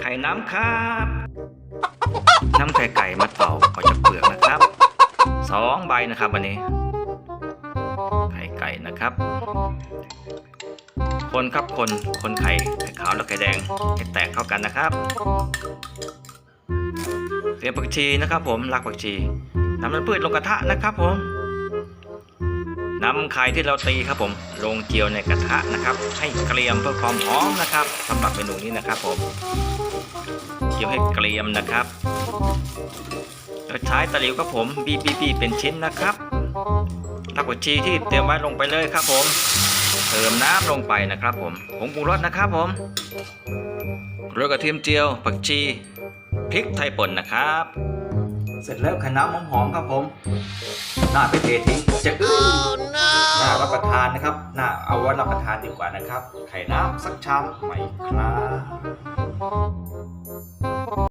ไข่น้ำครับน้ำไข่ไก่มาเป่าออกจากเปลือกนะครับสองใบนะครับวันนี้ ไข่ไก่นะครับ คนครับคนคนไข่ไข่ขาวและไข่แดงให้แตกเข้ากันนะครับเตรียมผักชีนะครับผมรากผักชีนำมันพืชลงกระทะนะครับผม นำไข่ที่เราตีครับผม ลงเจียวในกระทะนะครับ ให้เกรียมเพื่อความหอมนะครับสำหรับเมนูนี้นะครับผมเจียวให้เกรียมนะครับแล้วใช้ตะหลิวครับผมบีบบีเป็นชิ้นนะครับรากผักชีที่เตรียมไว้ลงไปเลยครับผม เติมน้ำลงไปนะครับผมผงปรุงรสนะครับผมเกลือกระเทียมเจียวผักชีพริกไทยป่นนะครับ เสร็จแล้วขน้ำหอมๆครับผม น่าไปเททิ้งจะอื้อ น่ารับประทานนะครับน่าเอาไว้รับประทานดีกว่านะครับ ไข่น้ำสักชามไหมครับ